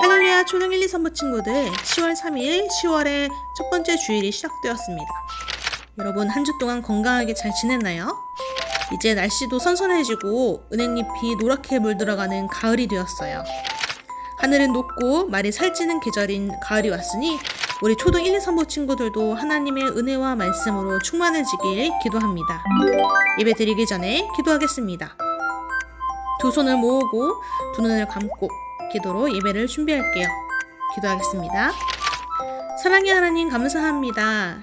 할렐루야 초등 1, 2, 3부 친구들 10월 3일 10월의 첫 번째 주일이 시작되었습니다. 여러분 한 주 동안 건강하게 잘 지냈나요? 이제 날씨도 선선해지고 은행잎이 노랗게 물들어가는 가을이 되었어요. 하늘은 높고 말이 살찌는 계절인 가을이 왔으니 우리 초등 1, 2, 3부 친구들도 하나님의 은혜와 말씀으로 충만해지길 기도합니다. 예배 드리기 전에 기도하겠습니다. 두 손을 모으고 두 눈을 감고 기도로 예배를 준비할게요. 기도하겠습니다. 사랑의 하나님 감사합니다.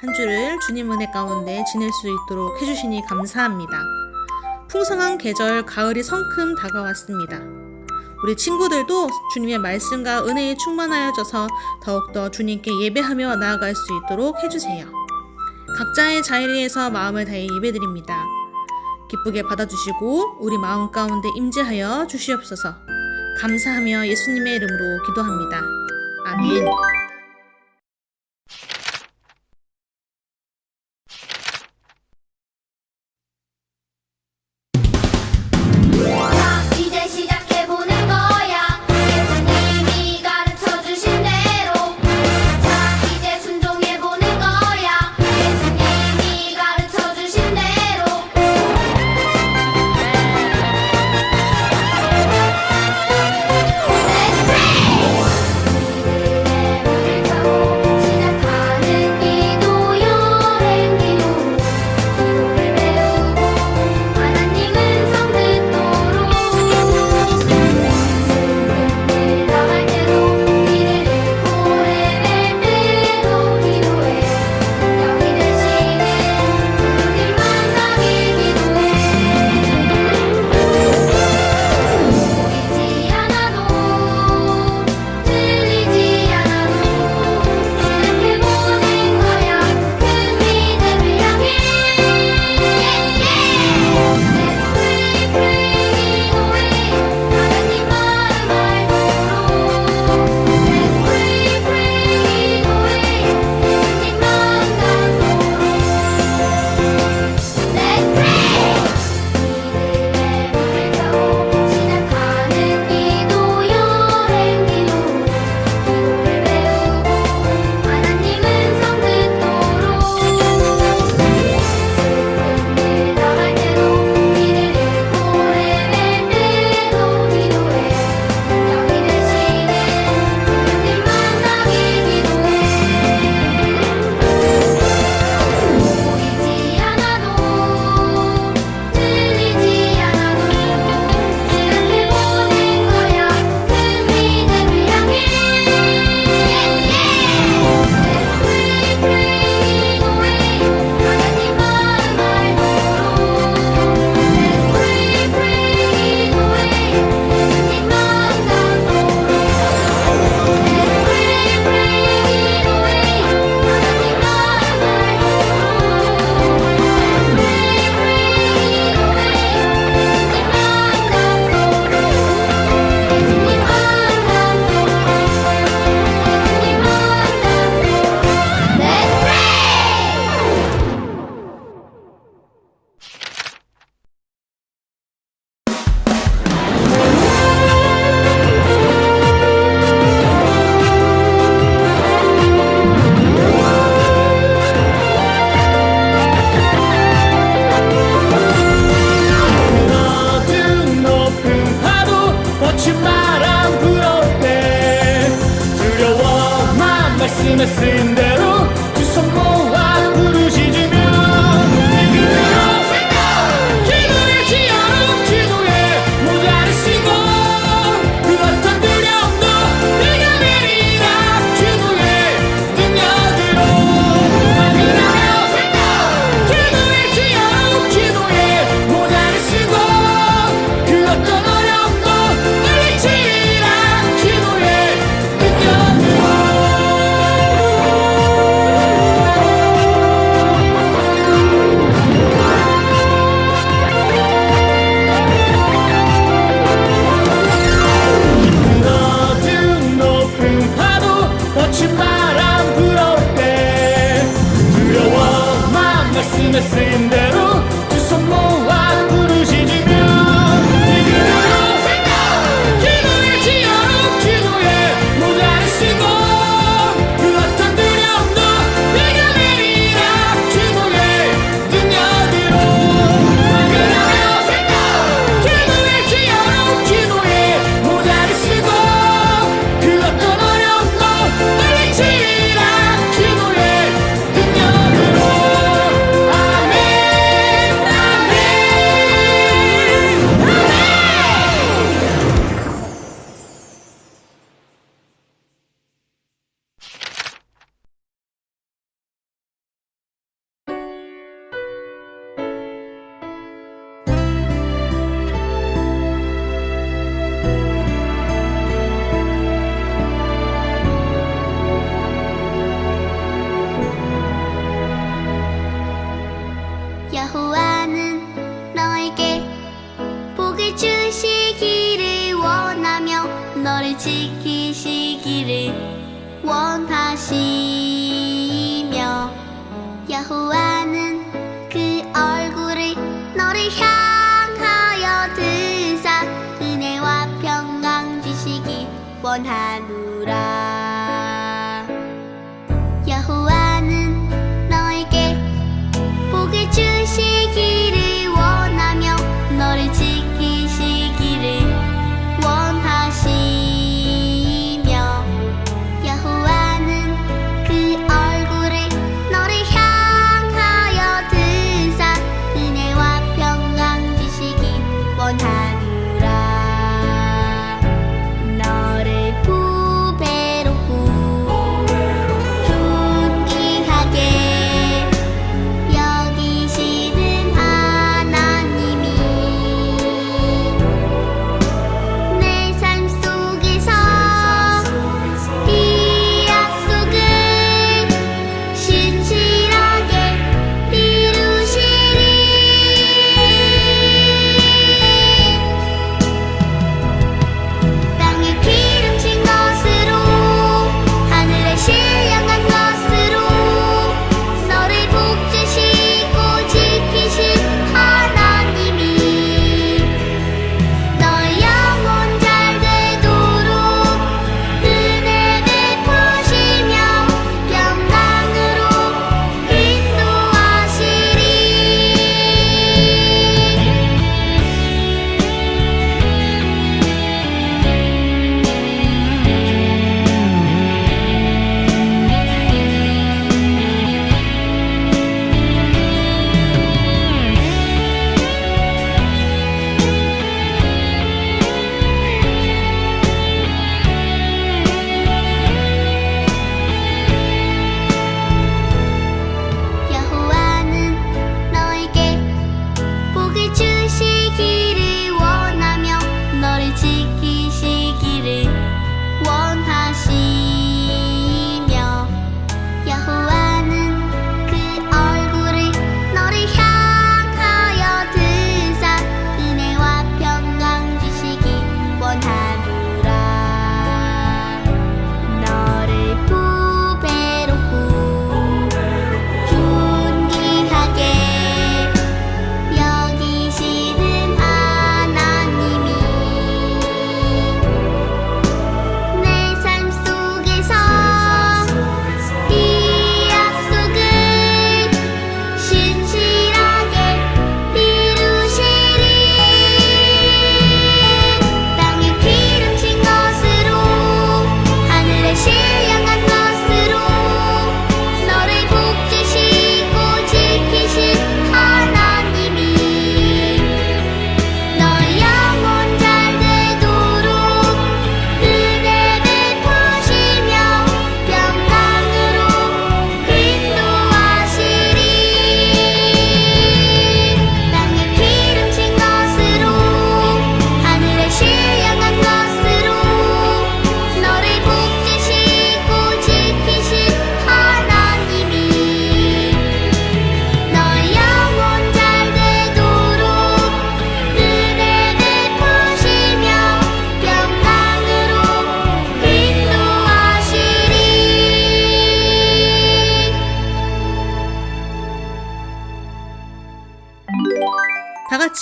한 주를 주님 은혜 가운데 지낼 수 있도록 해주시니 감사합니다. 풍성한 계절 가을이 성큼 다가왔습니다. 우리 친구들도 주님의 말씀과 은혜에 충만하여져서 더욱더 주님께 예배하며 나아갈 수 있도록 해주세요. 각자의 자리에서 마음을 다해 예배드립니다. 기쁘게 받아주시고 우리 마음 가운데 임재하여 주시옵소서. 감사하며 예수님의 이름으로 기도합니다. 아멘.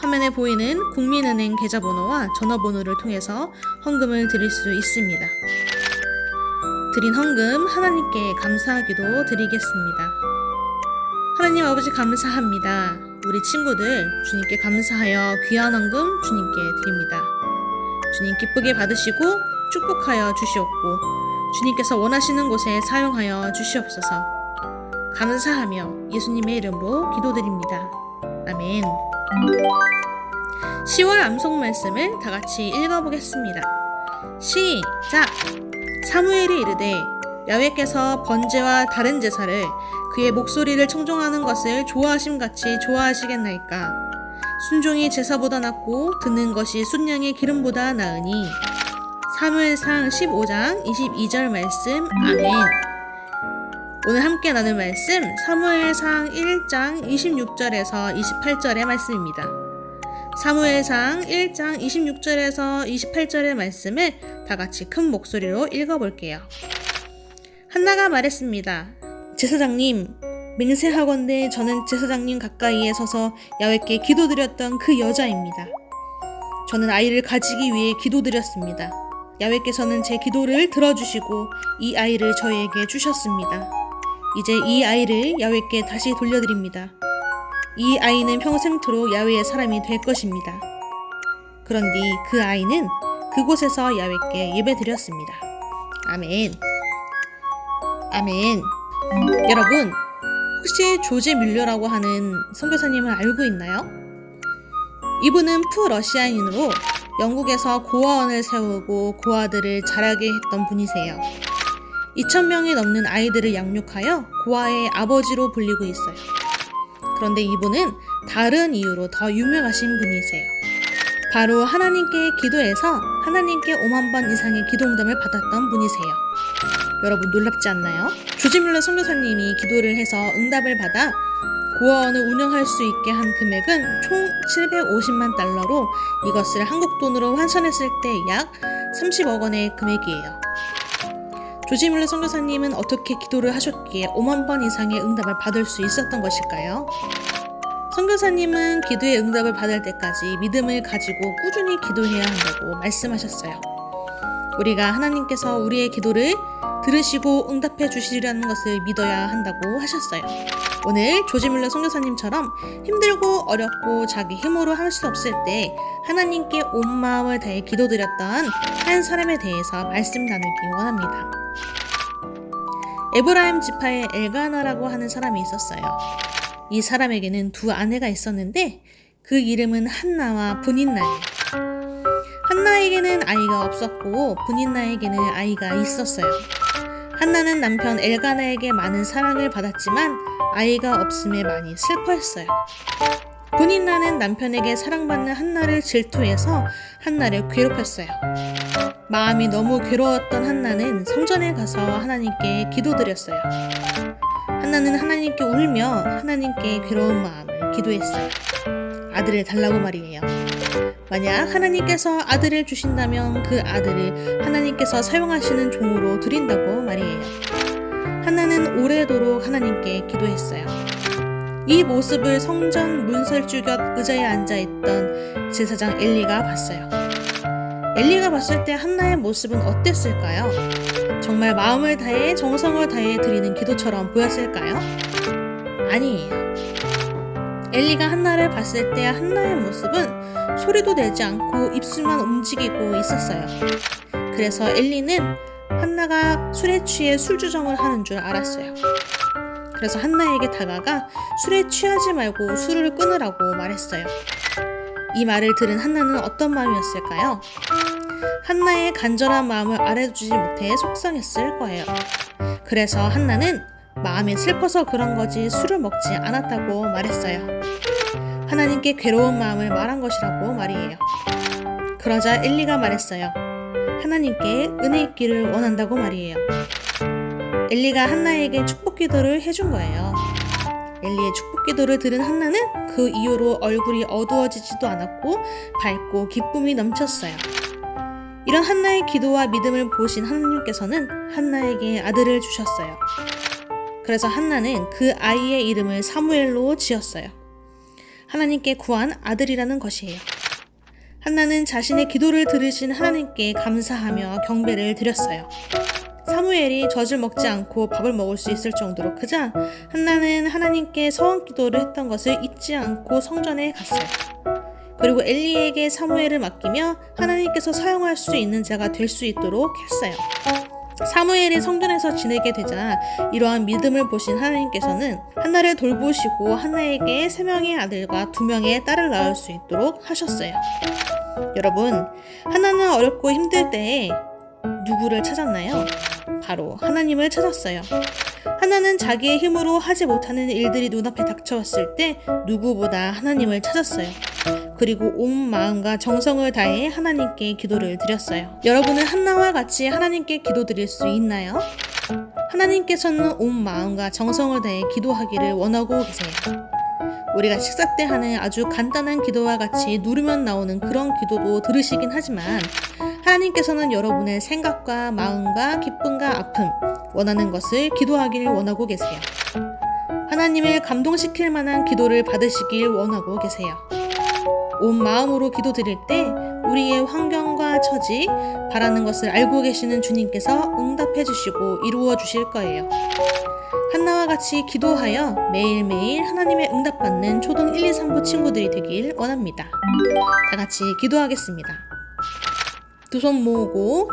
화면에 보이는 국민은행 계좌번호와 전화번호를 통해서 헌금을 드릴 수 있습니다. 드린 헌금 하나님께 감사하기도 드리겠습니다. 하나님 아버지 감사합니다. 우리 친구들 주님께 감사하여 귀한 헌금 주님께 드립니다. 주님 기쁘게 받으시고 축복하여 주시옵고 주님께서 원하시는 곳에 사용하여 주시옵소서. 감사하며 예수님의 이름으로 기도드립니다. 아멘. 10월 암송 말씀을 다 같이 읽어보겠습니다. 시작! 사무엘이 이르되 야훼께서 번제와 다른 제사를 그의 목소리를 청종하는 것을 좋아하심 같이 좋아하시겠나이까 순종이 제사보다 낫고 듣는 것이 순양의 기름보다 나으니 사무엘상 15장 22절 말씀 아멘 오늘 함께 나눌 말씀 사무엘상 1장 26절에서 28절의 말씀입니다. 사무엘상 1장 26절에서 28절의 말씀을 다 같이 큰 목소리로 읽어볼게요. 한나가 말했습니다. 제사장님, 맹세하건대 저는 제사장님 가까이에 서서 야훼께 기도드렸던 그 여자입니다. 저는 아이를 가지기 위해 기도드렸습니다. 야훼께서는 제 기도를 들어주시고 이 아이를 저에게 주셨습니다. 이제 이 아이를 야훼께 다시 돌려드립니다. 이 아이는 평생토록 야훼의 사람이 될 것입니다. 그런데 그 아이는 그곳에서 야훼께 예배드렸습니다. 아멘. 아멘. 여러분, 혹시 조제 뮬러라고 하는 선교사님을 알고 있나요? 이분은 프러시아인으로 영국에서 고아원을 세우고 고아들을 자라게 했던 분이세요. 2,000명이 넘는 아이들을 양육하여 고아의 아버지로 불리고 있어요. 그런데 이분은 다른 이유로 더 유명하신 분이세요. 바로 하나님께 기도해서 하나님께 5만 번 이상의 기도응답을 받았던 분이세요. 여러분 놀랍지 않나요? 조지뮬러 선교사님이 기도를 해서 응답을 받아 고아원을 운영할 수 있게 한 금액은 총 750만 달러로 이것을 한국 돈으로 환산했을 때 약 30억 원의 금액이에요. 조지뮬러 선교사님은 어떻게 기도를 하셨기에 5만 번 이상의 응답을 받을 수 있었던 것일까요? 선교사님은 기도의 응답을 받을 때까지 믿음을 가지고 꾸준히 기도해야 한다고 말씀하셨어요. 우리가 하나님께서 우리의 기도를 들으시고 응답해 주시리라는 것을 믿어야 한다고 하셨어요. 오늘 조지뮬러 선교사님처럼 힘들고 어렵고 자기 힘으로 할 수 없을 때 하나님께 온 마음을 다해 기도드렸던 한 사람에 대해서 말씀 나누기 원합니다. 에브라임 지파의 엘가나라고 하는 사람이 있었어요. 이 사람에게는 두 아내가 있었는데 그 이름은 한나와 분인나예요. 한나에게는 아이가 없었고 분인나에게는 아이가 있었어요. 한나는 남편 엘가나에게 많은 사랑을 받았지만 아이가 없음에 많이 슬퍼했어요. 분인나는 남편에게 사랑받는 한나를 질투해서 한나를 괴롭혔어요. 마음이 너무 괴로웠던 한나는 성전에 가서 하나님께 기도드렸어요. 한나는 하나님께 울며 하나님께 괴로운 마음을 기도했어요. 아들을 달라고 말이에요. 만약 하나님께서 아들을 주신다면 그 아들을 하나님께서 사용하시는 종으로 드린다고 말이에요. 한나는 오래도록 하나님께 기도했어요. 이 모습을 성전 문설주 곁 의자에 앉아 있던 제사장 엘리가 봤어요. 엘리가 봤을 때 한나의 모습은 어땠을까요? 정말 마음을 다해 정성을 다해 드리는 기도처럼 보였을까요? 아니에요. 엘리가 한나를 봤을 때 한나의 모습은 소리도 내지 않고 입술만 움직이고 있었어요. 그래서 엘리는 한나가 술에 취해 술주정을 하는 줄 알았어요. 그래서 한나에게 다가가 술에 취하지 말고 술을 끊으라고 말했어요. 이 말을 들은 한나는 어떤 마음이었을까요? 한나의 간절한 마음을 알아주지 못해 속상했을 거예요. 그래서 한나는 마음이 슬퍼서 그런 거지 술을 먹지 않았다고 말했어요. 하나님께 괴로운 마음을 말한 것이라고 말이에요. 그러자 엘리가 말했어요. 하나님께 은혜 있기를 원한다고 말이에요. 엘리가 한나에게 축복 기도를 해준 거예요. 엘리의 축복 기도를 들은 한나는 그 이후로 얼굴이 어두워지지도 않았고 밝고 기쁨이 넘쳤어요. 이런 한나의 기도와 믿음을 보신 하나님께서는 한나에게 아들을 주셨어요. 그래서 한나는 그 아이의 이름을 사무엘로 지었어요. 하나님께 구한 아들이라는 것이에요. 한나는 자신의 기도를 들으신 하나님께 감사하며 경배를 드렸어요. 사무엘이 젖을 먹지 않고 밥을 먹을 수 있을 정도로 크자 한나는 하나님께 서원 기도를 했던 것을 잊지 않고 성전에 갔어요. 그리고 엘리에게 사무엘을 맡기며 하나님께서 사용할 수 있는 자가 될 수 있도록 했어요. 사무엘이 성전에서 지내게 되자 이러한 믿음을 보신 하나님께서는 한나를 돌보시고 한나에게 세 명의 아들과 두 명의 딸을 낳을 수 있도록 하셨어요. 여러분, 하나는 어렵고 힘들 때에 누구를 찾았나요? 바로 하나님을 찾았어요. 하나는 자기의 힘으로 하지 못하는 일들이 눈앞에 닥쳐왔을 때 누구보다 하나님을 찾았어요. 그리고 온 마음과 정성을 다해 하나님께 기도를 드렸어요. 여러분은 한나와 같이 하나님께 기도드릴 수 있나요? 하나님께서는 온 마음과 정성을 다해 기도하기를 원하고 계세요. 우리가 식사 때 하는 아주 간단한 기도와 같이 누르면 나오는 그런 기도도 들으시긴 하지만 하나님께서는 여러분의 생각과 마음과 기쁨과 아픔, 원하는 것을 기도하기를 원하고 계세요. 하나님을 감동시킬 만한 기도를 받으시길 원하고 계세요. 온 마음으로 기도 드릴 때 우리의 환경과 처지, 바라는 것을 알고 계시는 주님께서 응답해 주시고 이루어 주실 거예요. 한나와 같이 기도하여 매일매일 하나님의 응답받는 초등 1, 2, 3부 친구들이 되길 원합니다. 다 같이 기도하겠습니다. 두 손 모으고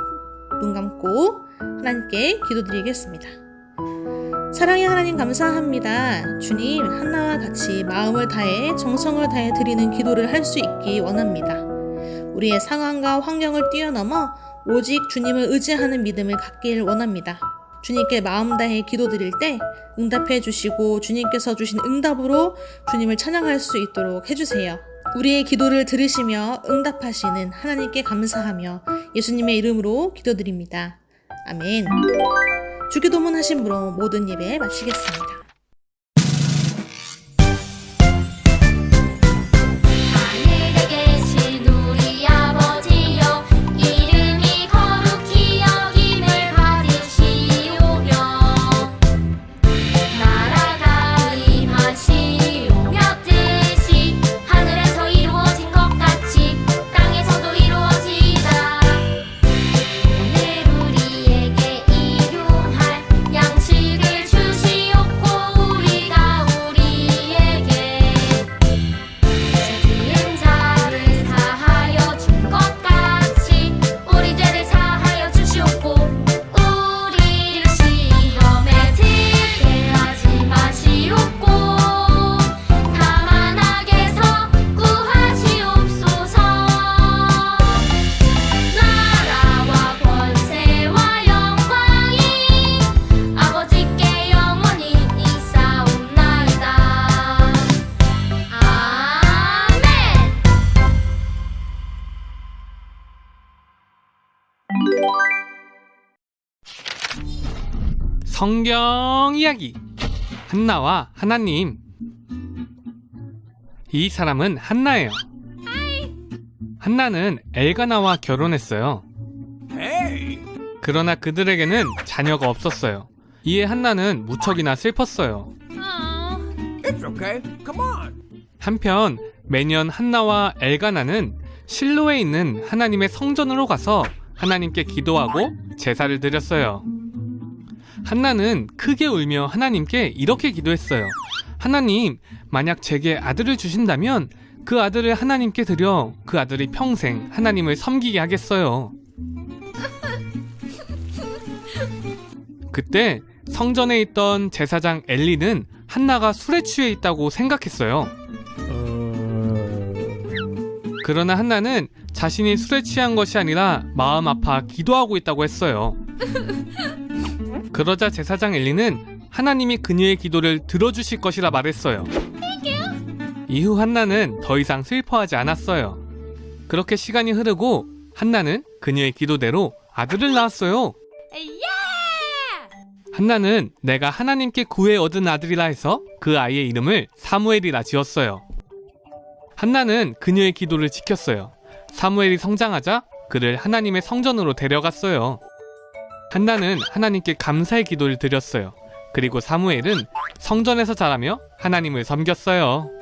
눈 감고 하나님께 기도드리겠습니다. 사랑의 하나님 감사합니다. 주님, 한나와 같이 마음을 다해 정성을 다해 드리는 기도를 할 수 있기 원합니다. 우리의 상황과 환경을 뛰어넘어 오직 주님을 의지하는 믿음을 갖길 원합니다. 주님께 마음 다해 기도드릴 때 응답해 주시고 주님께서 주신 응답으로 주님을 찬양할 수 있도록 해주세요. 우리의 기도를 들으시며 응답하시는 하나님께 감사하며 예수님의 이름으로 기도드립니다. 아멘. 주기도문 하심으로 모든 예배 마치겠습니다. 성경 이야기 한나와 하나님 이 사람은 한나예요. 한나는 엘가나와 결혼했어요. 그러나 그들에게는 자녀가 없었어요. 이에 한나는 무척이나 슬펐어요. It's okay. Come on. 한편 매년 한나와 엘가나는 실로에 있는 하나님의 성전으로 가서 하나님께 기도하고 제사를 드렸어요. 한나는 크게 울며 하나님께 이렇게 기도했어요. 하나님, 만약 제게 아들을 주신다면 그 아들을 하나님께 드려 그 아들이 평생 하나님을 섬기게 하겠어요. 그때 성전에 있던 제사장 엘리는 한나가 술에 취해 있다고 생각했어요. 그러나 한나는 자신이 술에 취한 것이 아니라 마음 아파 기도하고 있다고 했어요. 그러자 제사장 엘리는 하나님이 그녀의 기도를 들어주실 것이라 말했어요. 이후 한나는 더 이상 슬퍼하지 않았어요. 그렇게 시간이 흐르고 한나는 그녀의 기도대로 아들을 낳았어요. 한나는 내가 하나님께 구해 얻은 아들이라 해서 그 아이의 이름을 사무엘이라 지었어요. 한나는 그녀의 기도를 지켰어요. 사무엘이 성장하자 그를 하나님의 성전으로 데려갔어요. 한나는 하나님께 감사의 기도를 드렸어요. 그리고 사무엘은 성전에서 자라며 하나님을 섬겼어요.